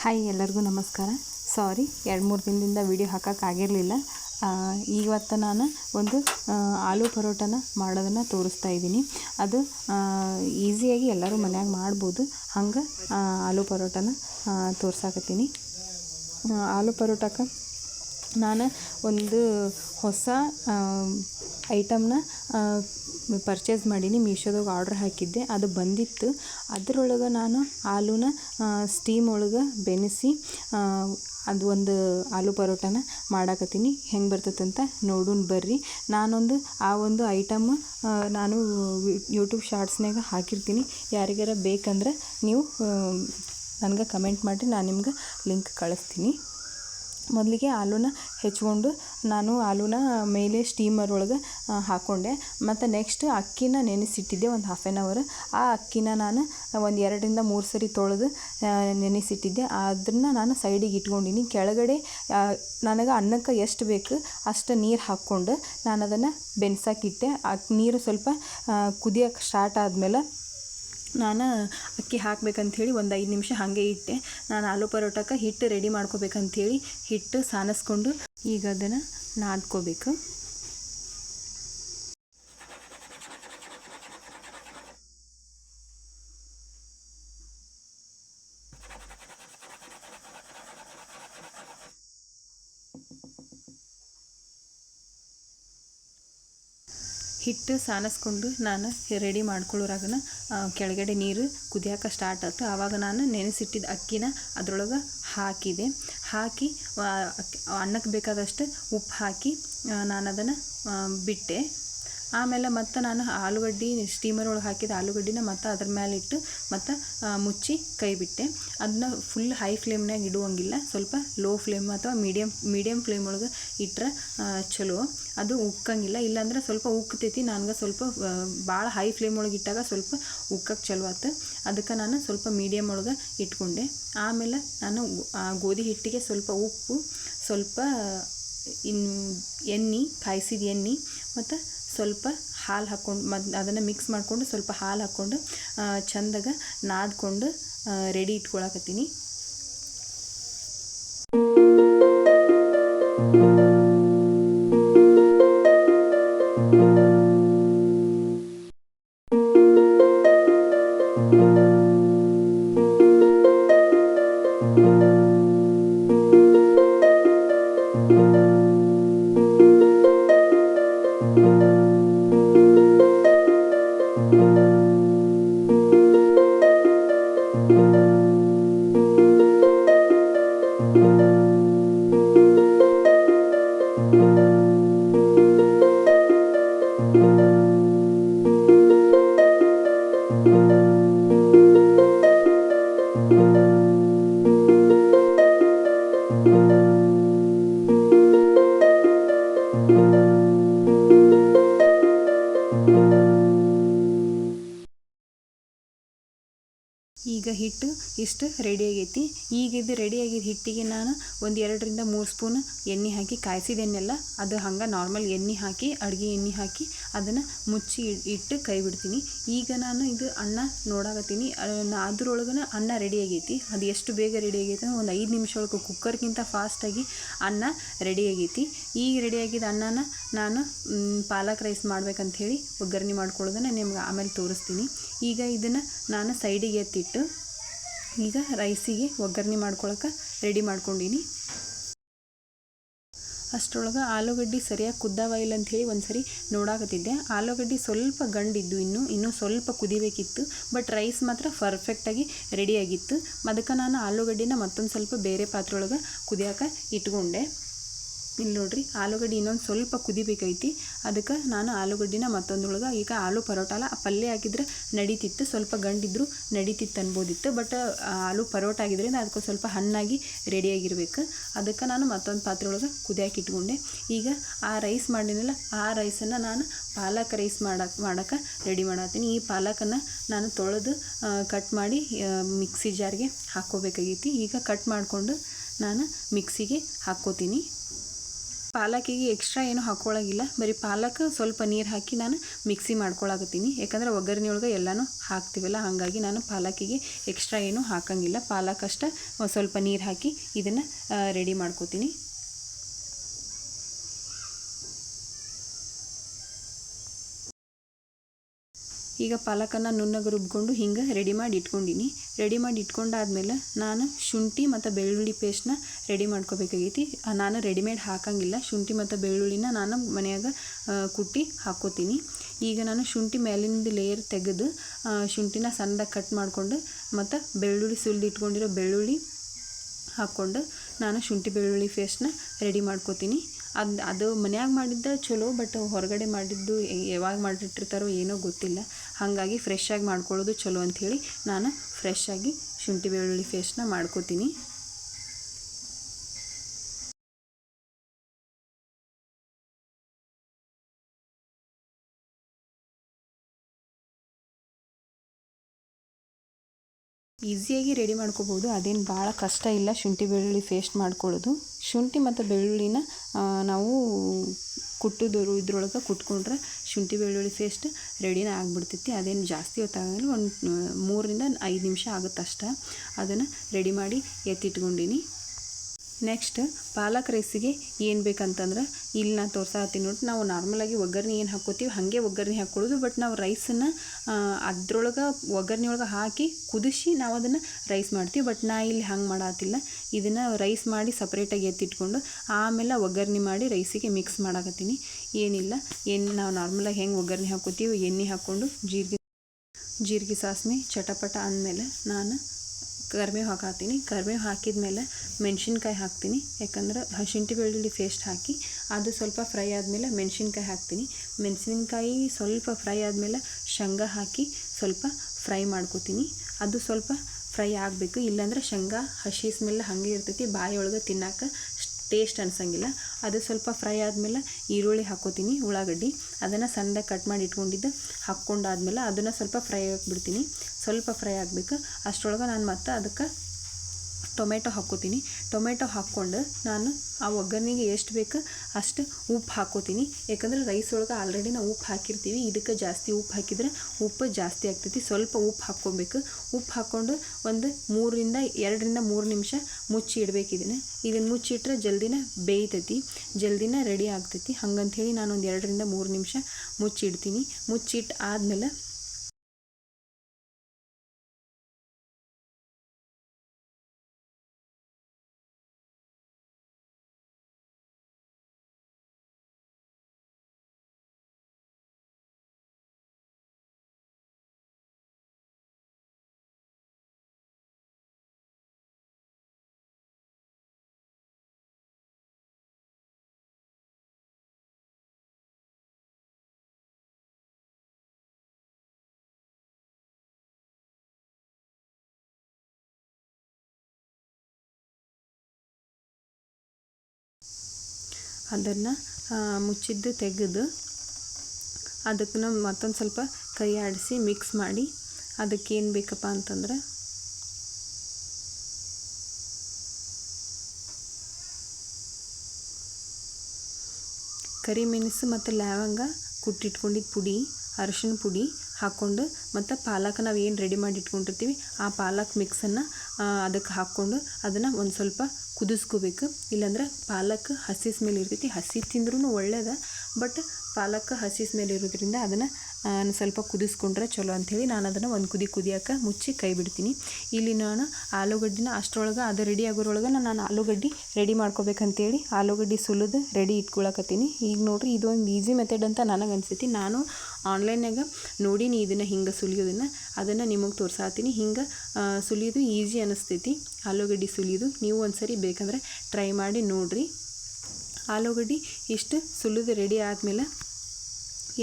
Hi ಎಲ್ಲರಿಗೂ ನಮಸ್ಕಾರ. ಸಾರಿ ಎರಡು ಮೂರು ದಿನದಿಂದ ವೀಡಿಯೋ ಹಾಕೋಕ್ಕಾಗಿರಲಿಲ್ಲ ಇವತ್ತು ನಾನು ಒಂದು ಆಲೂ ಪರೋಟನ ಮಾಡೋದನ್ನು ತೋರಿಸ್ತಾ ಇದ್ದೀನಿ. ಅದು ಈಸಿಯಾಗಿ ಎಲ್ಲರೂ ಮನ್ಯಾಗ ಮಾಡ್ಬೋದು. ಹಂಗೆ ಆಲೂ ಪರೋಟನ ತೋರ್ಸಾಕತ್ತೀನಿ. ಆಲೂ ಪರೋಟಕ್ಕೆ ನಾನು ಒಂದು ಹೊಸ ಐಟಮ್ನ ಪರ್ಚೇಸ್ ಮಾಡೀನಿ ಮೀಶೋದಾಗ ಆರ್ಡ್ರ್ ಹಾಕಿದ್ದೆ. ಅದು ಬಂದಿತ್ತು. ಅದರೊಳಗೆ ನಾನು ಆಲೂನ ಸ್ಟೀಮ್ ಒಳಗೆ ಬೆನೆಸಿ ಅದು ಒಂದು ಆಲೂ ಪರೋಟನ ಮಾಡಾಕತ್ತೀನಿ. ಹೆಂಗೆ ಬರ್ತದಂತ ನೋಡೋಣ ಬರ್ರಿ. ನಾನೊಂದು, ಆ ಒಂದು ಐಟಮ್ ನಾನು ಯೂಟ್ಯೂಬ್ ಶಾರ್ಟ್ಸ್ನಾಗ ಹಾಕಿರ್ತೀನಿ. ಯಾರಿಗಾರ ಬೇಕಂದ್ರೆ ನೀವು ನನಗೆ ಕಮೆಂಟ್ ಮಾಡಿರಿ. ನಾನು ನಿಮ್ಗೆ ಲಿಂಕ್ ಕಳಿಸ್ತೀನಿ. ಮೊದಲಿಗೆ ಆಲೂನ ಹೆಚ್ಕೊಂಡು ನಾನು ಆಲೂನ ಮೇಲೆ ಸ್ಟೀಮರ್ ಒಳಗೆ ಹಾಕ್ಕೊಂಡೆ ಮತ್ತು ನೆಕ್ಸ್ಟ್ ಅಕ್ಕಿನ ನೆನೆಸಿಟ್ಟಿದ್ದೆ ಒಂದು ಹಾಫ್ ಆ್ಯನ್ ಅವರ್ ಆ ಅಕ್ಕಿನ ನಾನು ಒಂದು ಎರಡರಿಂದ ಮೂರು ಸರಿ ತೊಳೆದು ನೆನೆಸಿಟ್ಟಿದ್ದೆ. ಅದನ್ನು ನಾನು ಸೈಡಿಗೆ ಇಟ್ಕೊಂಡಿನಿ. ಕೆಳಗಡೆ ನನಗೆ ಅನ್ನಕ್ಕೆ ಎಷ್ಟು ಬೇಕು ಅಷ್ಟು ನೀರು ಹಾಕ್ಕೊಂಡು ನಾನು ಅದನ್ನು ಬೆನ್ಸಾಕಿಟ್ಟೆ ಆ, ನೀರು ಸ್ವಲ್ಪ ಕುದಿಯೋಕ್ಕೆ ಸ್ಟಾರ್ಟ್ ಆದಮೇಲೆ ನಾನು ಅಕ್ಕಿ ಹಾಕ್ಬೇಕಂಥೇಳಿ ಒಂದು ಐದು ನಿಮಿಷ ಹಾಗೆ ಇಟ್ಟೆ. ನಾನು ಆಲೂ ಪರೋಟಕ್ಕೆ ಹಿಟ್ಟು ರೆಡಿ ಮಾಡ್ಕೋಬೇಕಂಥೇಳಿ ಹಿಟ್ಟು ಸಾನಿಸ್ಕೊಂಡು ಈಗ ಅದನ್ನು ನಾದ್ಕೋಬೇಕು. ಹಿಟ್ಟು ಸಾನಿಸ್ಕೊಂಡು ನಾನು ರೆಡಿ ಮಾಡ್ಕೊಳ್ಳೋರಾಗನ ಕೆಳಗಡೆ ನೀರು ಕುದಿಯೋಕೆ ಸ್ಟಾರ್ಟ್ ಆಯ್ತು ಆವಾಗ ನಾನು ನೆನೆಸಿಟ್ಟಿದ್ದ ಅಕ್ಕಿನ ಅದರೊಳಗೆ ಹಾಕಿದೆ. ಹಾಕಿ ಅನ್ನಕ್ಕೆ ಬೇಕಾದಷ್ಟು ಉಪ್ಪು ಹಾಕಿ ನಾನು ಅದನ್ನು ಬಿಟ್ಟೆ. ಆಮೇಲೆ ಮತ್ತು ನಾನು ಆಲೂಗಡ್ಡೆ ಸ್ಟೀಮರ್ ಒಳಗೆ ಹಾಕಿದ ಆಲೂಗಡ್ಡಿನ ಮತ್ತು ಅದ್ರ ಮೇಲೆ ಇಟ್ಟು ಮತ್ತು ಮುಚ್ಚಿ ಕೈ ಬಿಟ್ಟೆ. ಅದನ್ನ ಫುಲ್ ಹೈ ಫ್ಲೇಮ್ನಾಗ ಇಡುವಂಗಿಲ್ಲ. ಸ್ವಲ್ಪ ಲೋ ಫ್ಲೇಮ್ ಅಥವಾ ಮೀಡಿಯಮ್ ಮೀಡಿಯಮ್ ಫ್ಲೇಮ್ ಒಳಗೆ ಇಟ್ಟರೆ ಚಲೋ. ಅದು ಉಕ್ಕಂಗಿಲ್ಲ. ಇಲ್ಲಾಂದ್ರೆ ಸ್ವಲ್ಪ ಉಕ್ಕತೈತಿ. ನನಗೆ ಸ್ವಲ್ಪ ಭಾಳ ಹೈ ಫ್ಲೇಮ್ ಒಳಗೆ ಇಟ್ಟಾಗ ಸ್ವಲ್ಪ ಉಕ್ಕಕ್ಕೆ ಚಲೋ ಆಯ್ತು ಅದಕ್ಕೆ ನಾನು ಸ್ವಲ್ಪ ಮೀಡಿಯಮ್ ಒಳಗೆ ಇಟ್ಕೊಂಡೆ. ಆಮೇಲೆ ನಾನು ಗೋಧಿ ಹಿಟ್ಟಿಗೆ ಸ್ವಲ್ಪ ಉಪ್ಪು, ಸ್ವಲ್ಪ ಇನ್ನು ಎಣ್ಣೆ, ಕಾಯಿಸಿದ ಎಣ್ಣೆ ಮತ್ತು ಸ್ವಲ್ಪ ಹಾಲು ಹಾಕ್ಕೊಂಡು ಮತ್ತು ಅದನ್ನು ಮಿಕ್ಸ್ ಮಾಡಿಕೊಂಡು ಸ್ವಲ್ಪ ಹಾಲು ಹಾಕ್ಕೊಂಡು ಚಂದಾಗ ನಾದ್ಕೊಂಡು ರೆಡಿ ಇಟ್ಕೊಳಕತ್ತೀನಿ. ಈಗ ಹಿಟ್ಟು ಇಷ್ಟು ರೆಡಿ ಆಗೈತಿ. ಈಗ ಇದು ರೆಡಿ ಹಿಟ್ಟಿಗೆ ನಾನು ಒಂದು ಎರಡರಿಂದ ಮೂರು ಸ್ಪೂನ್ ಎಣ್ಣೆ ಹಾಕಿ ಕಾಯಿಸಿದೆನ್ನೆಲ್ಲ ಅದು ಹಂಗೆ ನಾರ್ಮಲ್ ಎಣ್ಣೆ ಹಾಕಿ, ಅಡುಗೆ ಎಣ್ಣೆ ಹಾಕಿ ಅದನ್ನು ಮುಚ್ಚಿ ಇಟ್ಟು ಕೈ ಬಿಡ್ತೀನಿ ಈಗ ನಾನು ಇದು ಅನ್ನ ನೋಡಾಕತ್ತೀನಿ. ಅದ್ರೊಳಗನ ಅನ್ನ ರೆಡಿ ಆಗೈತಿ. ಅದು ಎಷ್ಟು ಬೇಗ ರೆಡಿ ಆಗೈತೆ ಒಂದು ಐದು ನಿಮಿಷ ಒಳಗೆ ಕುಕ್ಕರ್ಗಿಂತ ಫಾಸ್ಟಾಗಿ ಅನ್ನ ರೆಡಿ ಆಗೈತಿ. ಈಗ ರೆಡಿ ಆಗಿದ್ದ ಅನ್ನನ ನಾನು ಪಾಲಕ್ ರೈಸ್ ಮಾಡ್ಬೇಕಂತ ಹೇಳಿ ಒಗ್ಗರಣೆ ಮಾಡ್ಕೊಳ್ಳೋದನ್ನು ನಿಮ್ಗೆ ಆಮೇಲೆ ತೋರಿಸ್ತೀನಿ. ಈಗ ಇದನ್ನು ನಾನು ಸೈಡಿಗೆ ಎತ್ತಿಟ್ಟು ಈಗ ರೈಸಿಗೆ ಒಗ್ಗರಣೆ ಮಾಡ್ಕೊಳಕ್ಕೆ ರೆಡಿ ಮಾಡ್ಕೊಂಡೀನಿ. ಅಷ್ಟರೊಳಗೆ ಆಲೂಗಡ್ಡೆ ಸರಿಯಾಗಿ ಕುದ್ದಾವ ಇಲ್ಲ ಅಂಥೇಳಿ ಒಂದು ಸರಿ ನೋಡಾಕತ್ತಿದ್ದೆ. ಆಲೂಗಡ್ಡೆ ಸ್ವಲ್ಪ ಗಂಡಿದ್ದು ಇನ್ನೂ ಇನ್ನೂ ಸ್ವಲ್ಪ ಕುದಿಬೇಕಿತ್ತು ಬಟ್ ರೈಸ್ ಮಾತ್ರ ಪರ್ಫೆಕ್ಟಾಗಿ ರೆಡಿಯಾಗಿತ್ತು ಅದಕ್ಕೆ ನಾನು ಆಲೂಗಡ್ಡಿನ ಮತ್ತೊಂದು ಸ್ವಲ್ಪ ಬೇರೆ ಪಾತ್ರೆ ಒಳಗೆ ಕುದಿಯೋಕೆ ಇಟ್ಕೊಂಡೆ. ಇಲ್ಲಿ ನೋಡ್ರಿ, ಆಲೂಗಡ್ಡೆ ಇನ್ನೊಂದು ಸ್ವಲ್ಪ ಕುದಿಬೇಕೈತಿ ಅದಕ್ಕೆ ನಾನು ಆಲೂಗಡ್ಡಿನ ಮತ್ತೊಂದೊಳಗೆ ಈಗ ಆಲೂ ಪರೋಟಲ್ಲ ಪಲ್ಯ ಹಾಕಿದ್ರೆ ನಡೀತಿತ್ತು, ಸ್ವಲ್ಪ ಗಂಡಿದ್ರು ನಡೀತಿತ್ತು ಅನ್ಬೋದಿತ್ತು. ಬಟ್ ಆಲೂ ಪರೋಟ ಆಗಿದ್ರಿಂದ ಅದಕ್ಕೆ ಸ್ವಲ್ಪ ಹಣ್ಣಾಗಿ ರೆಡಿಯಾಗಿರ್ಬೇಕು ಅದಕ್ಕೆ ನಾನು ಮತ್ತೊಂದು ಪಾತ್ರೆ ಒಳಗೆ ಇಟ್ಕೊಂಡೆ. ಈಗ ಆ ರೈಸ್ ಮಾಡಿನಲ್ಲ ಆ ರೈಸನ್ನು ನಾನು ಪಾಲಕ್ ರೈಸ್ ಮಾಡಕ್ಕೆ ಮಾಡೋಕೆ ರೆಡಿ ಮಾಡತ್ತೀನಿ. ಈ ಪಾಲಕನ್ನು ನಾನು ತೊಳೆದು ಕಟ್ ಮಾಡಿ ಮಿಕ್ಸಿ ಜಾರ್ಗೆ ಹಾಕ್ಕೋಬೇಕಾಗೈತಿ. ಈಗ ಕಟ್ ಮಾಡಿಕೊಂಡು ನಾನು ಮಿಕ್ಸಿಗೆ ಹಾಕ್ಕೋತೀನಿ. ಪಾಲಕಿಗೆ ಎಕ್ಸ್ಟ್ರಾ ಏನು ಹಾಕೊಳ್ಳೋಂಗಿಲ್ಲ ಬರೀ ಪಾಲಕ್ ಸ್ವಲ್ಪ ನೀರು ಹಾಕಿ ನಾನು ಮಿಕ್ಸಿ ಮಾಡ್ಕೊಳಕತ್ತೀನಿ. ಯಾಕಂದ್ರೆ ಒಗ್ಗರಣೆ ಒಳಗೆ ಎಲ್ಲನೂ ಹಾಕ್ತೀವಲ್ಲ, ಹಾಗಾಗಿ ನಾನು ಪಾಲಕಿಗೆ ಎಕ್ಸ್ಟ್ರಾ ಏನು ಹಾಕಂಗಿಲ್ಲ. ಪಾಲಕ್ ಅಷ್ಟೇ ಸ್ವಲ್ಪ ನೀರು ಹಾಕಿ ಇದನ್ನು ರೆಡಿ ಮಾಡ್ಕೋತೀನಿ. ಈಗ ಪಾಲಕನ್ನು ನುಣ್ಣಗೆ ರುಬ್ಕೊಂಡು ಹಿಂಗೆ ರೆಡಿ ಮಾಡಿ ಇಟ್ಕೊಂಡಿನಿ. ರೆಡಿ ಮಾಡಿ ಇಟ್ಕೊಂಡಾದ್ಮೇಲೆ ನಾನು ಶುಂಠಿ ಮತ್ತು ಬೆಳ್ಳುಳ್ಳಿ ಪೇಸ್ಟ್ನ ರೆಡಿ ಮಾಡ್ಕೋಬೇಕಾಗೈತಿ. ನಾನು ರೆಡಿಮೇಡ್ ಹಾಕಂಗಿಲ್ಲ. ಶುಂಠಿ ಮತ್ತು ಬೆಳ್ಳುಳ್ಳಿನ ನಾನು ಮನೆಯಾಗ ಕುಟ್ಟಿ ಹಾಕೋತೀನಿ. ಈಗ ನಾನು ಶುಂಠಿ ಮೇಲಿಂದ ಲೇಯರ್ ತೆಗೆದು ಶುಂಠಿನ ಸಣ್ಣದಾಗಿ ಕಟ್ ಮಾಡಿಕೊಂಡು ಮತ್ತು ಬೆಳ್ಳುಳ್ಳಿ ಸುಲಿದು ಇಟ್ಕೊಂಡಿರೋ ಬೆಳ್ಳುಳ್ಳಿ ಹಾಕ್ಕೊಂಡು ನಾನು ಶುಂಠಿ ಬೆಳ್ಳುಳ್ಳಿ ಪೇಸ್ಟ್ನ ರೆಡಿ ಮಾಡ್ಕೋತೀನಿ. ಅದು ಅದು ಮನ್ಯಾಗ ಮಾಡಿದ್ದ ಚಲೋ ಬಟ್ ಹೊರಗಡೆ ಮಾಡಿದ್ದು ಯಾವಾಗ ಮಾಡಿಟ್ಟಿರ್ತಾರೋ ಏನೋ ಗೊತ್ತಿಲ್ಲ. ಹಾಗಾಗಿ ಫ್ರೆಶ್ ಆಗಿ ಮಾಡ್ಕೊಳ್ಳೋದು ಚಲೋ ಅಂಥೇಳಿ ನಾನು ಫ್ರೆಶ್ ಆಗಿ ಶುಂಠಿ ಬೆಳ್ಳುಳ್ಳಿ ಫೇಸ್ಟ್ನ ಮಾಡ್ಕೋತೀನಿ. ಈಸಿಯಾಗಿ ರೆಡಿ ಮಾಡ್ಕೋಬೋದು ಅದೇನು ಭಾಳ ಕಷ್ಟ ಇಲ್ಲ ಶುಂಠಿ ಬೆಳ್ಳುಳ್ಳಿ ಪೇಸ್ಟ್ ಮಾಡ್ಕೊಳ್ಳೋದು. ಶುಂಠಿ ಮತ್ತು ಬೆಳ್ಳುಳ್ಳಿನ ನಾವು ಕುಟ್ಟೋದು ಇದ್ರೊಳಗೆ ಕುಟ್ಕೊಂಡ್ರೆ ಶುಂಠಿ ಬೆಳ್ಳುಳ್ಳಿ ಪೇಸ್ಟ್ ರೆಡಿನೇ ಆಗಿಬಿಡ್ತೈತಿ. ಅದೇನು ಜಾಸ್ತಿ ಹೊತ್ತಾಗಲ್ಲ ಒಂದು, ಮೂರರಿಂದ ಐದು ನಿಮಿಷ ಆಗುತ್ತಷ್ಟೆ. ಅದನ್ನು ರೆಡಿ ಮಾಡಿ ಎತ್ತಿಟ್ಕೊಂಡಿನಿ. ನೆಕ್ಸ್ಟ್ ಪಾಲಕ್ ರೈಸಿಗೆ ಏನು ಬೇಕಂತಂದ್ರೆ, ಇಲ್ಲಿ ನಾನು ತೋರ್ಸಾತ್ತೀನಿ ನೋಡಿ, ನಾವು ನಾರ್ಮಲಾಗಿ ಒಗ್ಗರಣೆ ಏನು ಹಾಕ್ಕೋತೀವಿ, ಹಾಗೆ ಒಗ್ಗರಣೆ ಹಾಕ್ಕೊಳ್ಳೋದು ಬಟ್ ನಾವು ರೈಸನ್ನು ಅದ್ರೊಳಗೆ ಒಗ್ಗರಣೆ ಒಳಗೆ ಹಾಕಿ ಕುದಿಸಿ ನಾವು ಅದನ್ನು ರೈಸ್ ಮಾಡ್ತೀವಿ ಬಟ್ ನಾ ಇಲ್ಲಿ ಹಂಗೆ ಮಾಡತ್ತಿಲ್ಲ ಇದನ್ನು ರೈಸ್ ಮಾಡಿ ಸಪ್ರೇಟಾಗಿ ಎತ್ತಿಟ್ಕೊಂಡು, ಆಮೇಲೆ ಒಗ್ಗರಣೆ ಮಾಡಿ ರೈಸಿಗೆ ಮಿಕ್ಸ್ ಮಾಡಾಕತ್ತೀನಿ. ಏನಿಲ್ಲ, ಏನು ನಾವು ನಾರ್ಮಲಾಗಿ ಹೆಂಗೆ ಒಗ್ಗರಣೆ ಹಾಕ್ಕೋತೀವಿ, ಎಣ್ಣೆ ಹಾಕ್ಕೊಂಡು ಜೀರಿಗೆ ಜೀರಿಗೆ ಸಾಸ್ಮಿ ಚಟಪಟ ಅಂದಮೇಲೆ ನಾನು ಕರಿಬೇವು ಹಾಕಾತೀನಿ. ಕರಿಬೇವು ಹಾಕಿದ ಮೇಲೆ ಮೆಣಸಿನ್ಕಾಯಿ ಹಾಕ್ತೀನಿ. ಯಾಕಂದ್ರೆ ಶುಂಠಿ ಬೆಳ್ಳುಳ್ಳಿ ಪೇಸ್ಟ್ ಹಾಕಿ ಅದು ಸ್ವಲ್ಪ ಫ್ರೈ ಆದಮೇಲೆ ಮೆಣಸಿನ್ಕಾಯಿ ಹಾಕ್ತೀನಿ. ಮೆಣಸಿನ್ಕಾಯಿ ಸ್ವಲ್ಪ ಫ್ರೈ ಆದಮೇಲೆ ಶೇಂಗ ಹಾಕಿ ಸ್ವಲ್ಪ ಫ್ರೈ ಮಾಡ್ಕೋತೀನಿ. ಅದು ಸ್ವಲ್ಪ ಫ್ರೈ ಆಗಬೇಕು. ಇಲ್ಲಾಂದ್ರೆ ಶೇಂಗಾ ಹಸಿ ಸ್ಮೆಲ್ ಹಾಗೆ ಇರ್ತೈತಿ. ಬಾಯಿ ಒಳಗೆ ತಿನ್ನಕ್ಕೆ ಟೇಸ್ಟ್ ಅನ್ಸಂಗಿಲ್ಲ. ಅದು ಸ್ವಲ್ಪ ಫ್ರೈ ಆದಮೇಲೆ ಈರುಳ್ಳಿ ಹಾಕೋತೀನಿ, ಉಳ್ಳಾಗಡ್ಡಿ. ಅದನ್ನು ಸಣ್ಣದಾಗಿ ಕಟ್ ಮಾಡಿ ಇಟ್ಕೊಂಡಿದ್ದು ಹಾಕ್ಕೊಂಡಾದ್ಮೇಲೆ ಅದನ್ನು ಸ್ವಲ್ಪ ಫ್ರೈ ಬಿಡ್ತೀನಿ ಸ್ವಲ್ಪ ಫ್ರೈ ಆಗಬೇಕು. ಅಷ್ಟರೊಳಗೆ ನಾನು ಮತ್ತೆ ಅದಕ್ಕೆ ಟೊಮೆಟೊ ಹಾಕ್ಕೋತೀನಿ. ಟೊಮೆಟೊ ಹಾಕ್ಕೊಂಡು ನಾನು ಆ ಒಗ್ಗರಣೆಗೆ ಎಷ್ಟು ಬೇಕು ಅಷ್ಟು ಉಪ್ಪು ಹಾಕ್ಕೋತೀನಿ. ಯಾಕಂದ್ರೆ ರೈಸ್ ಒಳಗೆ ಆಲ್ರೆಡಿ ನಾವು ಉಪ್ಪು ಹಾಕಿರ್ತೀವಿ. ಇದಕ್ಕೆ ಜಾಸ್ತಿ ಉಪ್ಪು ಹಾಕಿದ್ರೆ ಉಪ್ಪು ಜಾಸ್ತಿ ಆಗ್ತೈತಿ. ಸ್ವಲ್ಪ ಉಪ್ಪು ಹಾಕ್ಕೊಬೇಕು. ಉಪ್ಪು ಹಾಕ್ಕೊಂಡು ಒಂದು ಮೂರರಿಂದ ಎರಡರಿಂದ ಮೂರು ನಿಮಿಷ ಮುಚ್ಚಿ ಇಡ್ಬೇಕು ಇದನ್ನು. ಇದನ್ನು ಮುಚ್ಚಿಟ್ರೆ ಜಲ್ದಿನ ಬೇಯ್ತೈತಿ. ಜಲ್ದಿನ ರೆಡಿ ಆಗ್ತೈತಿ. ಹಂಗಂಥೇಳಿ ನಾನು ಒಂದು ಎರಡರಿಂದ ಮೂರು ನಿಮಿಷ ಮುಚ್ಚಿಡ್ತೀನಿ. ಮುಚ್ಚಿಟ್ಟು ಆದಮೇಲೆ ಅದನ್ನು ಮುಚ್ಚಿದ್ದು ತೆಗೆದು ಅದಕ್ಕೆ ಮತ್ತೊಂದು ಸ್ವಲ್ಪ ಕೈ ಆಡಿಸಿ ಮಿಕ್ಸ್ ಮಾಡಿ ಅದಕ್ಕೆ ಏನು ಬೇಕಪ್ಪ ಅಂತಂದ್ರೆ ಕರಿಮೆಣಸು ಮತ್ತು ಲವಂಗ ಕುಟ್ಟಿಟ್ಕೊಂಡಿದ್ದ ಪುಡಿ. ಅರಿಶಿನ ಪುಡಿ ಹಾಕ್ಕೊಂಡು ಮತ್ತು ಪಾಲಕ್ ನಾವು ಏನು ರೆಡಿ ಮಾಡಿ ಇಟ್ಕೊಂಡಿರ್ತೀವಿ, ಆ ಪಾಲಕ್ ಮಿಕ್ಸನ್ನು ಅದಕ್ಕೆ ಹಾಕ್ಕೊಂಡು ಅದನ್ನು ಒಂದು ಸ್ವಲ್ಪ ಕುದಿಸ್ಕೋಬೇಕು. ಇಲ್ಲಾಂದ್ರೆ ಪಾಲಕ್ ಹಸಿ ಸ್ಮೆಲ್ ಇರ್ತೈತಿ, ಹಸಿ ತಿಂದ್ರೂ ಒಳ್ಳೇದು ಬಟ್ ಪಾಲಕ್ ಹಸಿಸ್ ಮೇಲೆ ಇರೋದ್ರಿಂದ ಅದನ್ನು ಸ್ವಲ್ಪ ಕುದಿಸ್ಕೊಂಡ್ರೆ ಚಲೋ ಅಂಥೇಳಿ ನಾನು ಅದನ್ನು ಒಂದು ಕುದಿ ಕುದಿಯೋಕೆ ಮುಚ್ಚಿ ಕೈ ಬಿಡ್ತೀನಿ. ಇಲ್ಲಿ ನಾನು ಆಲೂಗಡ್ಡಿನ ಅಷ್ಟರೊಳಗೆ, ಅದು ರೆಡಿ ಆಗೋರೊಳಗೆ ನಾನು ಆಲೂಗಡ್ಡೆ ರೆಡಿ ಮಾಡ್ಕೋಬೇಕಂತೇಳಿ ಆಲೂಗಡ್ಡೆ ಸುಲಿದು ರೆಡಿ ಇಟ್ಕೊಳಕತ್ತೀನಿ. ಈಗ ನೋಡ್ರಿ ಇದೊಂದು ಈಸಿ ಮೆಥಡ್ ಅಂತ ನನಗೆ ಅನಿಸ್ತೈತಿ ನಾನು ಆನ್ಲೈನ್ಯಾಗ ನೋಡೀನಿ ಇದನ್ನು ಹಿಂಗೆ ಸುಲಿಯೋದನ್ನು, ಅದನ್ನು ನಿಮಗೆ ತೋರ್ಸಾತೀನಿ. ಹಿಂಗೆ ಸುಲಿಯೋದು ಈಸಿ ಅನ್ನಿಸ್ತೈತಿ ಆಲೂಗಡ್ಡೆ ಸುಲಿಯೋದು ನೀವು ಒಂದ್ಸರಿ ಬೇಕಂದ್ರೆ ಟ್ರೈ ಮಾಡಿ ನೋಡಿರಿ. ಆಲೂಗಡ್ಡೆ ಇಷ್ಟು ಸುಲಿದು ರೆಡಿ ಆದಮೇಲೆ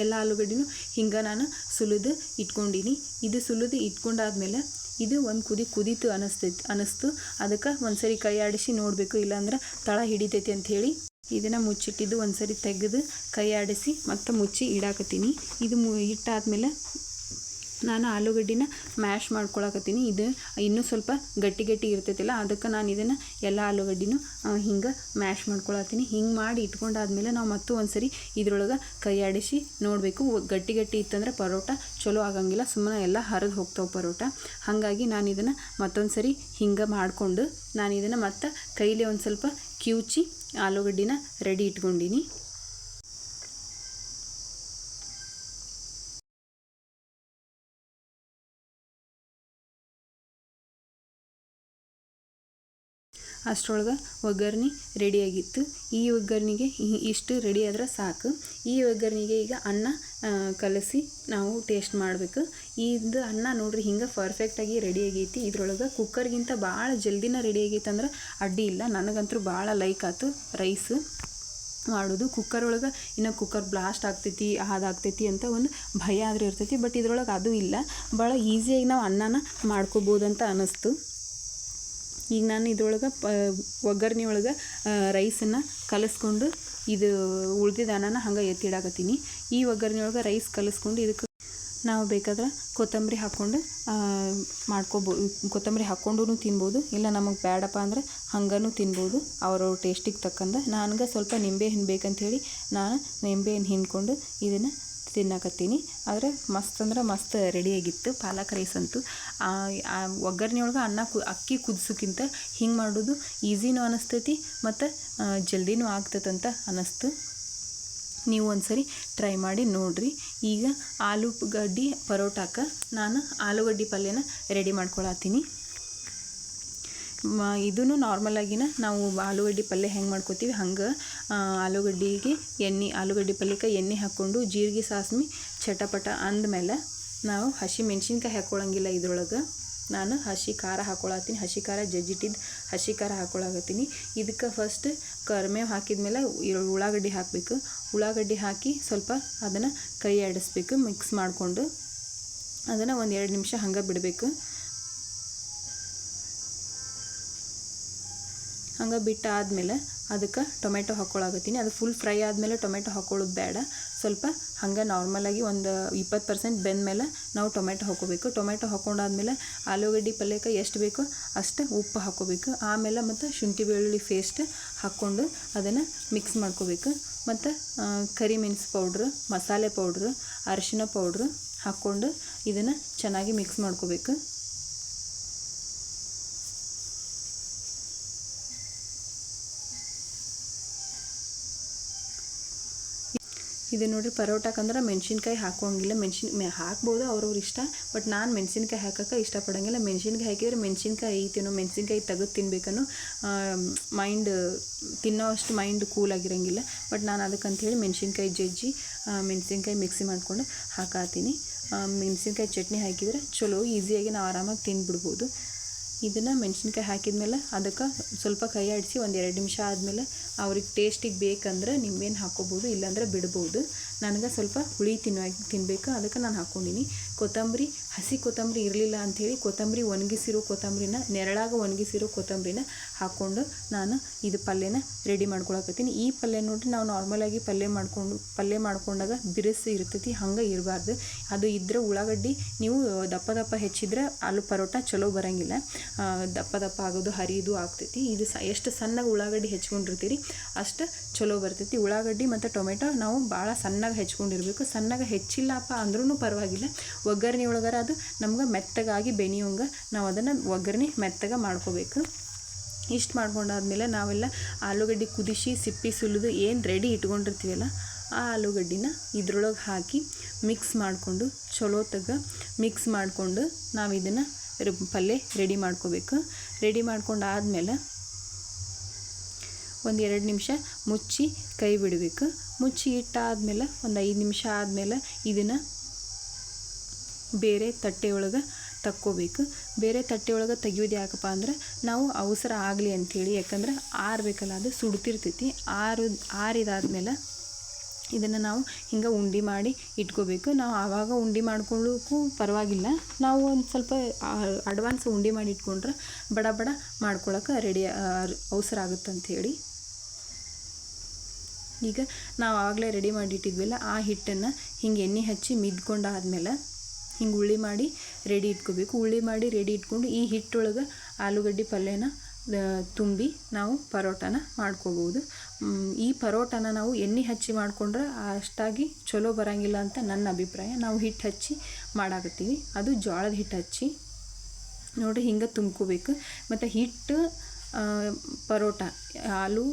ಎಲ್ಲ ಆಲೂಗಡ್ಡೆನೂ ಹಿಂಗೆ ನಾನು ಸುಲಿದು ಇಟ್ಕೊಂಡೀನಿ. ಇದು ಸುಲಿದು ಇಟ್ಕೊಂಡಾದ್ಮೇಲೆ ಇದು ಒಂದು ಕುದಿ ಕುದೀತು ಅನ್ನಿಸ್ತೈತಿ ಅನ್ನಿಸ್ತು ಅದಕ್ಕೆ ಒಂದ್ಸರಿ ಕೈ ಆಡಿಸಿ ನೋಡಬೇಕು, ಇಲ್ಲಾಂದ್ರೆ ತಳ ಹಿಡಿತೈತಿ ಅಂಥೇಳಿ ಇದನ್ನು ಮುಚ್ಚಿಟ್ಟಿದ್ದು ಒಂದ್ಸರಿ ತೆಗೆದು ಕೈ ಆಡಿಸಿ ಮತ್ತೆ ಮುಚ್ಚಿ ಇಡಾಕತ್ತೀನಿ. ಇದು ಮು ಇಟ್ಟಾದ್ಮೇಲೆ ನಾನು ಆಲೂಗಡ್ಡಿನ ಮ್ಯಾಶ್ ಮಾಡ್ಕೊಳಕತ್ತೀನಿ. ಇದು ಇನ್ನೂ ಸ್ವಲ್ಪ ಗಟ್ಟಿ ಗಟ್ಟಿ ಇರ್ತೈತಿಲ್ಲ, ಅದಕ್ಕೆ ನಾನು ಇದನ್ನು ಎಲ್ಲ ಆಲೂಗಡ್ಡಿನೂ ಹಿಂಗೆ ಮ್ಯಾಶ್ ಮಾಡ್ಕೊಳತ್ತೀನಿ. ಹಿಂಗೆ ಮಾಡಿ ಇಟ್ಕೊಂಡಾದ್ಮೇಲೆ ನಾವು ಮತ್ತು ಒಂದು ಸರಿ ಇದ್ರೊಳಗೆ ಕೈ ಆಡಿಸಿ ನೋಡಬೇಕು. ಗಟ್ಟಿ ಗಟ್ಟಿ ಇತ್ತಂದ್ರೆ ಪರೋಟ ಚಲೋ ಆಗಂಗಿಲ್ಲ ಸುಮ್ಮನೆ ಎಲ್ಲ ಹರಿದು ಹೋಗ್ತಾವೆ ಪರೋಟ. ಹಾಗಾಗಿ ನಾನು ಇದನ್ನು ಮತ್ತೊಂದು ಸರಿ ಹಿಂಗೆ ಮಾಡಿಕೊಂಡು ನಾನು ಇದನ್ನು ಮತ್ತು ಕೈಲಿ ಒಂದು ಸ್ವಲ್ಪ ಕಿವುಚಿ ಆಲೂಗಡ್ಡಿನ ರೆಡಿ ಇಟ್ಕೊಂಡೀನಿ. ಅಷ್ಟರೊಳಗೆ ಒಗ್ಗರ್ಣೆ ರೆಡಿಯಾಗಿತ್ತು. ಈ ಒಗ್ಗರ್ಣೆಗೆ ಇಷ್ಟು ರೆಡಿ ಆದ್ರೆ ಸಾಕು. ಈ ಒಗ್ಗರ್ಣೆಗೆ ಈಗ ಅನ್ನ ಕಲಸಿ ನಾವು ಟೇಸ್ಟ್ ಮಾಡಬೇಕು. ಇದು ಅನ್ನ ನೋಡ್ರಿ ಹಿಂಗೆ ಪರ್ಫೆಕ್ಟಾಗಿ ರೆಡಿ ಆಗೈತಿ. ಇದ್ರೊಳಗೆ ಕುಕ್ಕರ್ಗಿಂತ ಭಾಳ ಜಲ್ದಿನ ರೆಡಿ ಆಗೈತೆ ಅಂದ್ರೆ ಅಡ್ಡಿ ಇಲ್ಲ. ನನಗಂತೂ ಭಾಳ ಲೈಕ್ ಆಯ್ತು ರೈಸ್ ಮಾಡೋದು. ಕುಕ್ಕರ್ ಒಳಗೆ ಇನ್ನು ಕುಕ್ಕರ್ ಬ್ಲಾಸ್ಟ್ ಆಗ್ತೈತಿ ಅದಾಗ್ತೈತಿ ಅಂತ ಒಂದು ಭಯ ಆದರೂ ಇರ್ತೈತಿ. ಬಟ್ ಇದ್ರೊಳಗೆ ಅದು ಇಲ್ಲ. ಭಾಳ ಈಸಿಯಾಗಿ ನಾವು ಅನ್ನನ ಮಾಡ್ಕೋಬೋದಂತ ಅನ್ನಿಸ್ತು ಈಗ ನಾನು ಇದ್ರೊಳಗೆ, ಪ ಒಗ್ಗರ್ಣೆ ಒಳಗೆ ರೈಸನ್ನು ಕಲಸ್ಕೊಂಡು ಇದು ಉಳ್ದಿದ್ದ ಅನ್ನನ ಹಂಗೆ ಎತ್ತಿಡಾಕತ್ತೀನಿ. ಈ ಒಗ್ಗರ್ಣೆ ಒಳಗೆ ರೈಸ್ ಕಲಸ್ಕೊಂಡು ಇದಕ್ಕೆ ನಾವು ಬೇಕಾದ್ರೆ ಕೊತ್ತಂಬರಿ ಹಾಕ್ಕೊಂಡು ಮಾಡ್ಕೋಬೋದು ಕೊತ್ತಂಬರಿ ಹಾಕ್ಕೊಂಡು ತಿನ್ಬೋದು. ಇಲ್ಲ ನಮಗೆ ಬೇಡಪ್ಪ ಅಂದ್ರೆ ಹಂಗೂ ತಿನ್ಬೋದು. ಅವ್ರವ್ರ ಟೇಸ್ಟಿಗೆ ತಕ್ಕಂಗೆ. ನನಗೆ ಸ್ವಲ್ಪ ನಿಂಬೆಹಣ್ಣು ಬೇಕಂಥೇಳಿ ನಾನು ನಿಂಬೆಹಣ್ಣು ಹಿಂಡ್ಕೊಂಡು ಇದನ್ನು ತಿನ್ನಕತ್ತೀನಿ. ಆದರೆ ಮಸ್ತ್ ಅಂದ್ರೆ ಮಸ್ತ್ ರೆಡಿಯಾಗಿತ್ತು ಪಾಲಕ್ ರೈಸ್ ಅಂತೂ. ಒಗ್ಗರಣೆ ಒಳಗೆ ಅನ್ನ ಕು, ಅಕ್ಕಿ ಕುದಿಸೋಕ್ಕಿಂತ ಹಿಂಗೆ ಮಾಡೋದು ಈಸಿನೂ ಅನ್ನಿಸ್ತೈತಿ ಮತ್ತು ಜಲ್ದಿನೂ ಆಗ್ತದಂತ ಅನ್ನಿಸ್ತು ನೀವು ಒಂದು ಸರಿ ಟ್ರೈ ಮಾಡಿ ನೋಡಿರಿ. ಈಗ ಆಲೂಗಡ್ಡೆ ಪರೋಟಾಕ ನಾನು ಆಲೂಗಡ್ಡೆ ಪಲ್ಯನ ರೆಡಿ ಮಾಡ್ಕೊಳತ್ತೀನಿ. ಇದೂ ನಾರ್ಮಲಾಗಿನ ನಾವು ಆಲೂಗಡ್ಡೆ ಪಲ್ಯ ಹೆಂಗೆ ಮಾಡ್ಕೋತೀವಿ? ಹಂಗೆ ಆಲೂಗಡ್ಡೆಗೆ ಎಣ್ಣೆ, ಆಲೂಗಡ್ಡೆ ಪಲ್ಯಕ್ಕೆ ಎಣ್ಣೆ ಹಾಕ್ಕೊಂಡು ಜೀರಿಗೆ, ಸಾಸ್ಮಿ, ಚಟಪಟ ಅಂದಮೇಲೆ ನಾವು ಹಸಿ ಮೆಣಸಿನ್ಕಾಯಿ ಹಾಕ್ಕೊಳಂಗಿಲ್ಲ ಇದ್ರೊಳಗೆ. ನಾನು ಹಸಿ ಖಾರ ಹಾಕ್ಕೊಳತ್ತೀನಿ ಹಸಿ ಖಾರ ಜಜ್ಜಿಟ್ಟಿದ್ದು ಹಸಿ ಖಾರ ಹಾಕ್ಕೊಳಕತ್ತೀನಿ ಇದಕ್ಕೆ ಫಸ್ಟ್ ಕರ್ಮೇವು ಹಾಕಿದ ಮೇಲೆ ಉಳ್ಳಾಗಡ್ಡಿ ಹಾಕಬೇಕು. ಉಳ್ಳಾಗಡ್ಡಿ ಹಾಕಿ ಸ್ವಲ್ಪ ಅದನ್ನು ಕೈ ಆಡಿಸ್ಬೇಕು ಮಿಕ್ಸ್ ಮಾಡಿಕೊಂಡು. ಅದನ್ನು ಒಂದು ಎರಡು ನಿಮಿಷ ಹಂಗೆ ಬಿಡಬೇಕು. ಹಂಗೆ ಬಿಟ್ಟು ಆದಮೇಲೆ ಅದಕ್ಕೆ ಟೊಮೆಟೊ ಹಾಕ್ಕೊಳಕತ್ತೀನಿ ಅದು ಫುಲ್ ಫ್ರೈ ಆದಮೇಲೆ ಟೊಮೆಟೊ ಹಾಕ್ಕೊಳ್ಳೋದು ಬೇಡ. ಸ್ವಲ್ಪ ಹಂಗೆ ನಾರ್ಮಲಾಗಿ ಒಂದು ಇಪ್ಪತ್ತು ಪರ್ಸೆಂಟ್ ಬೆಂದಮೇಲೆ ನಾವು ಟೊಮೆಟೊ ಹಾಕ್ಕೋಬೇಕು ಟೊಮೆಟೊ ಹಾಕ್ಕೊಂಡಾದ್ಮೇಲೆ ಆಲೂಗಡ್ಡೆ ಪಲ್ಯಕ್ಕೆ ಎಷ್ಟು ಬೇಕೋ ಅಷ್ಟು ಉಪ್ಪು ಹಾಕ್ಕೋಬೇಕು ಆಮೇಲೆ ಮತ್ತು ಶುಂಠಿ ಬೆಳ್ಳುಳ್ಳಿ ಪೇಸ್ಟ್ ಹಾಕ್ಕೊಂಡು ಅದನ್ನು ಮಿಕ್ಸ್ ಮಾಡ್ಕೋಬೇಕು. ಮತ್ತು ಕರಿಮೆಣಸು ಪೌಡ್ರ್ ಮಸಾಲೆ ಪೌಡ್ರ್ ಅರಿಶಿನ ಪೌಡ್ರ್ ಹಾಕ್ಕೊಂಡು ಇದನ್ನು ಚೆನ್ನಾಗಿ ಮಿಕ್ಸ್ ಮಾಡ್ಕೋಬೇಕು. ಇದು ನೋಡಿರಿ. ಪರೋಟಕ್ಕಂದ್ರೆ ಮೆಣ್ಸಿನ್ಕಾಯಿ ಹಾಕೋಂಗಿಲ್ಲ ಮೆಣಸಿನ ಹಾಕ್ಬೋದು ಅವ್ರವ್ರ ಇಷ್ಟ. ಬಟ್ ನಾನು ಮೆಣಸಿನ್ಕಾಯಿ ಹಾಕೋಕೆ ಇಷ್ಟಪಡೋಂಗಿಲ್ಲ. ಮೆಣಸಿನ್ಕಾಯಿ ಹಾಕಿದ್ರೆ ಮೆಣಸಿನ್ಕಾಯಿ ಐತೇನೋ, ಮೆಣಸಿನ್ಕಾಯಿ ತೆಗೆದು ತಿನ್ಬೇಕನ್ನೋ ಮೈಂಡ್ ತಿನ್ನೋ ಅಷ್ಟು ಮೈಂಡ್ ಕೂಲ್ ಆಗಿರೋಂಗಿಲ್ಲ. ಬಟ್ ನಾನು ಅದಕ್ಕಂಥೇಳಿ ಮೆಣಸಿನ್ಕಾಯಿ ಜಜ್ಜಿ ಮೆಣಸಿನ್ಕಾಯಿ ಮಿಕ್ಸಿ ಮಾಡ್ಕೊಂಡು ಹಾಕಾತೀನಿ. ಮೆಣಸಿನ್ಕಾಯಿ ಚಟ್ನಿ ಹಾಕಿದರೆ ಚಲೋ ಈಸಿಯಾಗಿ ನಾವು ಆರಾಮಾಗಿ ತಿಂದ್ಬಿಡ್ಬೋದು. ಇದನ್ನು ಹಾಕಿದ ಹಾಕಿದ್ಮೇಲೆ ಅದಕ್ಕೆ ಸ್ವಲ್ಪ ಕೈ ಆಡಿಸಿ ಒಂದು ಎರಡು ನಿಮಿಷ ಆದಮೇಲೆ ಅವ್ರಿಗೆ ಟೇಸ್ಟಿಗೆ ಬೇಕಂದ್ರೆ ನಿಂಬೆಹಣ್ಣು ಹಾಕ್ಕೋಬೋದು ಇಲ್ಲಾಂದ್ರೆ ಬಿಡ್ಬೋದು. ನನಗೆ ಸ್ವಲ್ಪ ಹುಳಿ ತಿನ್ನ ತಿನ್ನಬೇಕು ಅದಕ್ಕೆ ನಾನು ಹಾಕ್ಕೊಂಡೀನಿ. ಕೊತ್ತಂಬರಿ, ಹಸಿ ಕೊತ್ತಂಬರಿ ಇರಲಿಲ್ಲ ಅಂಥೇಳಿ ಕೊತ್ತಂಬರಿ ಒಣಗಿಸಿರೋ ಕೊತ್ತಂಬರಿನ, ನೆರಳಾಗ ಒಣಗಿಸಿರೋ ಕೊತ್ತಂಬರಿನ ಹಾಕ್ಕೊಂಡು ನಾನು ಇದು ಪಲ್ಯನ ರೆಡಿ ಮಾಡ್ಕೊಳಕತ್ತೀನಿ. ಈ ಪಲ್ಯ ನೋಡಿರಿ ನಾವು ನಾರ್ಮಲಾಗಿ ಪಲ್ಯ ಮಾಡಿಕೊಂಡು ಪಲ್ಯ ಮಾಡ್ಕೊಂಡಾಗ ಬಿರುಸು ಇರ್ತೈತಿ, ಹಂಗೆ ಇರಬಾರ್ದು. ಅದು ಇದ್ರೆ ಉಳ್ಳಾಗಡ್ಡಿ ನೀವು ದಪ್ಪ ದಪ್ಪ ಹೆಚ್ಚಿದ್ರೆ ಆಲೂ ಪರೋಟ ಚಲೋ ಬರೋಂಗಿಲ್ಲ. ದಪ್ಪ ದಪ್ಪ ಆಗೋದು, ಹರಿಯೋದು ಆಗ್ತೈತಿ. ಇದು ಸ ಎಷ್ಟು ಸಣ್ಣಗೆ ಉಳ್ಳಾಗಡ್ಡಿ ಹೆಚ್ಕೊಂಡಿರ್ತೀರಿ ಅಷ್ಟು ಚಲೋ ಬರ್ತೈತಿ. ಉಳ್ಳಾಗಡ್ಡಿ ಮತ್ತು ಟೊಮೆಟೊ ನಾವು ಭಾಳ ಸಣ್ಣಗೆ ಹೆಚ್ಕೊಂಡಿರಬೇಕು. ಸಣ್ಣಗೆ ಹೆಚ್ಚಿಲ್ಲಪ್ಪ ಅಂದ್ರೂ ಪರವಾಗಿಲ್ಲ. ಒಗ್ಗರಣೆ ಒಳಗಾರ ಅದು ನಮ್ಗೆ ಮೆತ್ತಗಾಗಿ ಬೆನಿಯೋಂಗ ನಾವು ಅದನ್ನು ಒಗ್ಗರಣೆ ಮೆತ್ತಗೆ ಮಾಡ್ಕೋಬೇಕು. ಇಷ್ಟು ಮಾಡ್ಕೊಂಡಾದ್ಮೇಲೆ ನಾವೆಲ್ಲ ಆಲೂಗಡ್ಡೆ ಕುದಿಸಿ ಸಿಪ್ಪಿ, ಸುಲಿದು ಏನು ರೆಡಿ ಇಟ್ಕೊಂಡಿರ್ತೀವಲ್ಲ, ಆ ಆಲೂಗಡ್ಡಿನ ಇದ್ರೊಳಗೆ ಹಾಕಿ ಮಿಕ್ಸ್ ಮಾಡಿಕೊಂಡು ಚಲೋ ತಗ ಮಿಕ್ಸ್ ಮಾಡಿಕೊಂಡು ನಾವು ಇದನ್ನು ಪಲ್ಯ ರೆಡಿ ಮಾಡ್ಕೋಬೇಕು. ರೆಡಿ ಮಾಡ್ಕೊಂಡು ಆದಮೇಲೆ ಒಂದು ಎರಡು ನಿಮಿಷ ಮುಚ್ಚಿ ಕೈ ಬಿಡಬೇಕು. ಮುಚ್ಚಿ ಇಟ್ಟಾದಮೇಲೆ ಒಂದು ಐದು ನಿಮಿಷ ಆದಮೇಲೆ ಇದನ್ನು ಬೇರೆ ತಟ್ಟೆ ಒಳಗೆ ತಕ್ಕೋಬೇಕು. ಬೇರೆ ತಟ್ಟೆ ಒಳಗೆ ತೆಗಿಯೋದು ಯಾಕಪ್ಪ ಅಂದ್ರೆ ನಾವು ಅವಸರ ಆಗಲಿ ಅಂಥೇಳಿ ಯಾಕಂದ್ರೆ ಆರಬೇಕಲ್ಲ, ಅದು ಸುಡ್ತಿರ್ತೈತಿ. ಆರು, ಆರಿದಾದ್ಮೇಲೆ ಇದನ್ನು ನಾವು ಹಿಂಗೆ ಉಂಡೆ ಮಾಡಿ ಇಟ್ಕೋಬೇಕು. ನಾವು ಆವಾಗ ಉಂಡೆ ಮಾಡ್ಕೊಳ್ಳೋಕ್ಕೂ ಪರವಾಗಿಲ್ಲ. ನಾವು ಒಂದು ಸ್ವಲ್ಪ ಅಡ್ವಾನ್ಸ್ ಉಂಡೆ ಮಾಡಿ ಇಟ್ಕೊಂಡ್ರೆ ಬಡ ಬಡ ಮಾಡ್ಕೊಳಕ್ಕೆ ರೆಡಿ ಅವಸರ ಆಗುತ್ತೆ ಅಂಥೇಳಿ ಈಗ ನಾವು ಆಗಲೇ ರೆಡಿ ಮಾಡಿಟ್ಟಿದ್ವಲ್ಲ, ಆ ಹಿಟ್ಟನ್ನು ಹಿಂಗೆ ಎಣ್ಣೆ ಹಚ್ಚಿ ಮಿದ್ಕೊಂಡಾದ್ಮೇಲೆ ಹಿಂಗೆ ಉಳ್ಳಿ ಮಾಡಿ ರೆಡಿ ಇಟ್ಕೋಬೇಕು. ಉಳ್ಳಿ ಮಾಡಿ ರೆಡಿ ಇಟ್ಕೊಂಡು ಈ ಹಿಟ್ಟೊಳಗೆ ಆಲೂಗಡ್ಡೆ ಪಲ್ಯನ ತುಂಬಿ ನಾವು ಪರೋಟನ ಮಾಡ್ಕೋಬೋದು. ಈ ಪರೋಟನ ನಾವು ಎಣ್ಣೆ ಹಚ್ಚಿ ಮಾಡಿಕೊಂಡ್ರೆ ಅಷ್ಟಾಗಿ ಚಲೋ ಬರೋಂಗಿಲ್ಲ ಅಂತ ನನ್ನ ಅಭಿಪ್ರಾಯ. ನಾವು ಹಿಟ್ಟು ಹಚ್ಚಿ ಮಾಡಾಕತ್ತೀವಿ. ಅದು ಜೋಳದ ಹಿಟ್ಟು ಹಚ್ಚಿ ನೋಡಿರಿ ಹಿಂಗೆ ತುಂಬ್ಕೋಬೇಕು. ಮತ್ತು ಹಿಟ್ಟು ಪರೋಟ, ಹಾಲು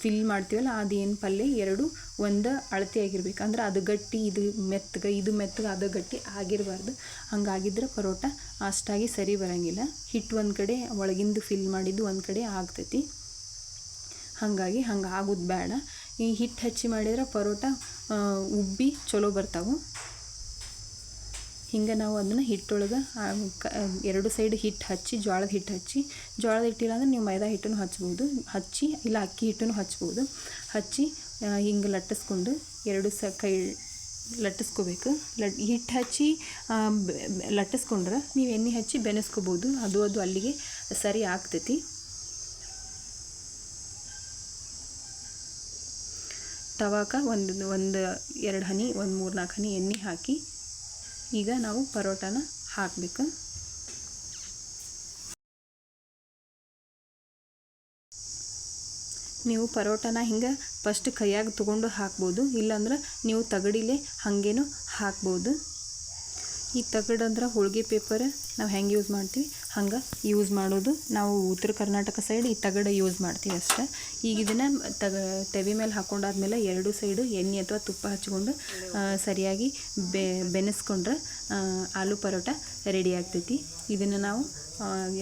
ಫಿಲ್ ಮಾಡ್ತೀವಲ್ಲ, ಅದೇನು ಪಲ್ಯ, ಎರಡು ಒಂದು ಅಳತೆ ಆಗಿರ್ಬೇಕು. ಅಂದ್ರೆ ಅದು ಗಟ್ಟಿ, ಇದು ಮೆತ್ತಗೆ ಇದು ಮೆತ್ತಗೆ, ಅದು ಗಟ್ಟಿ ಆಗಿರಬಾರ್ದು. ಹಂಗಾಗಿದ್ರೆ ಪರೋಟ ಅಷ್ಟಾಗಿ ಸರಿ ಬರೋಂಗಿಲ್ಲ. ಹಿಟ್ಟು ಒಂದು ಕಡೆ, ಒಳಗಿಂದು ಫಿಲ್ ಮಾಡಿದ್ದು ಒಂದು ಕಡೆ ಆಗ್ತೈತಿ. ಹಾಗಾಗಿ ಹಂಗೆ ಆಗೋದು ಬೇಡ. ಈ ಹಿಟ್ಟು ಹಚ್ಚಿ ಮಾಡಿದ್ರೆ ಪರೋಟ ಉಬ್ಬಿ ಚಲೋ ಬರ್ತಾವೆ. ಹಿಂಗೆ ನಾವು ಅದನ್ನು ಹಿಟ್ಟೊಳಗೆ ಎರಡು ಸೈಡ್ ಹಿಟ್ಟು ಹಚ್ಚಿ ಜೋಳದ ಹಿಟ್ಟು ಹಚ್ಚಿ ಜೋಳದ ಹಿಟ್ಟಿಲ್ಲ ಅಂದ್ರೆ ನೀವು ಮೈದಾ ಹಿಟ್ಟನ್ನು ಹಚ್ಬೋದು. ಹಚ್ಚಿ, ಇಲ್ಲ ಅಕ್ಕಿ ಹಿಟ್ಟನ್ನು ಹಚ್ಬೋದು. ಹಚ್ಚಿ ಹಿಂಗೆ ಲಟ್ಟಿಸ್ಕೊಂಡು ಎರಡು ಸ, ಕೈ ಲಟ್ಟಿಸ್ಕೋಬೇಕು. ಲಟ್ ಹಿಟ್ಟು ಹಚ್ಚಿ ಲಟ್ಟಿಸ್ಕೊಂಡ್ರೆ ನೀವು ಎಣ್ಣೆ ಹಚ್ಚಿ ಬೆನೆಸ್ಕೋಬೋದು. ಅದು ಅದು ಅಲ್ಲಿಗೆ ಸರಿ ಆಗ್ತೈತಿ. ತವಾಕ ಒಂದು ಒಂದು, ಎರಡು ಹನಿ, ಒಂದು ಮೂರು ನಾಲ್ಕು ಹನಿ ಎಣ್ಣೆ ಹಾಕಿ ಈಗ ನಾವು ಪರೋಟನ ಹಾಕಬೇಕು. ನೀವು ಪರೋಟನ ಹಿಂಗೆ ಫಸ್ಟ್ ಕೈಯಾಗ ತೊಗೊಂಡು ಹಾಕ್ಬೋದು, ಇಲ್ಲಾಂದ್ರೆ ನೀವು ತಗಡಿಲೆ ಹಾಗೇನು ಹಾಕ್ಬೋದು. ಈ ತಗಡಂದ್ರೆ ಹೋಳಿಗೆ ಪೇಪರ್ ನಾವು ಹೆಂಗೆ ಯೂಸ್ ಮಾಡ್ತೀವಿ? ಹಂಗೆ ಯೂಸ್ ಮಾಡೋದು. ನಾವು ಉತ್ತರ ಕರ್ನಾಟಕ ಸೈಡ್ ಈ ತಗಡು ಯೂಸ್ ಮಾಡ್ತೀವಿ ಅಷ್ಟೇ. ಈಗ ಇದನ್ನು ತಗ, ತೆವಿ ಮೇಲೆ ಹಾಕೊಂಡಾದ್ಮೇಲೆ ಎರಡು ಸೈಡು ಎಣ್ಣೆ ಅಥವಾ ತುಪ್ಪ ಹಚ್ಕೊಂಡು ಸರಿಯಾಗಿ ಬೆ, ಬೆನೆಸ್ಕೊಂಡ್ರೆ ಆಲೂ ಪರೋಟ ರೆಡಿ ಆಗ್ತೈತಿ. ಇದನ್ನು ನಾವು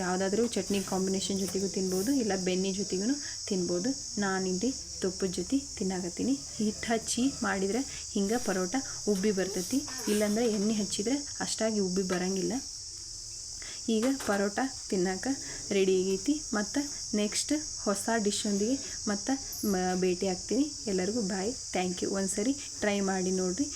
ಯಾವುದಾದ್ರೂ ಚಟ್ನಿ ಕಾಂಬಿನೇಷನ್ ಜೊತೆಗೂ ತಿನ್ಬೋದು, ಇಲ್ಲ ಬೆಣ್ಣೆ ಜೊತೆಗೂ ತಿನ್ಬೋದು. ನಾನಿಲ್ಲಿ ತುಪ್ಪದ ಜೊತೆ ತಿನ್ನಾಕತ್ತೀನಿ. ಹಿಟ್ಟು ಹಚ್ಚಿ ಮಾಡಿದರೆ ಹಿಂಗೆ ಪರೋಟ ಉಬ್ಬಿ ಬರ್ತೈತಿ. ಇಲ್ಲಾಂದ್ರೆ ಎಣ್ಣೆ ಹಚ್ಚಿದರೆ ಅಷ್ಟಾಗಿ ಉಬ್ಬಿ ಬರೋಂಗಿಲ್ಲ. ಈಗ ಪರೋಟ ತಿನ್ನಕ್ಕೆ ರೆಡಿ ಆಗೈತಿ. ಮತ್ತು ನೆಕ್ಸ್ಟ್ ಹೊಸ ಡಿಶೊಂದಿಗೆ ಮತ್ತು ಭೇಟಿ ಆಗ್ತೀನಿ. ಎಲ್ಲರಿಗೂ ಬಾಯ್ ಥ್ಯಾಂಕ್ ಯು ಒಂದು ಸರಿ ಟ್ರೈ ಮಾಡಿ ನೋಡಿರಿ.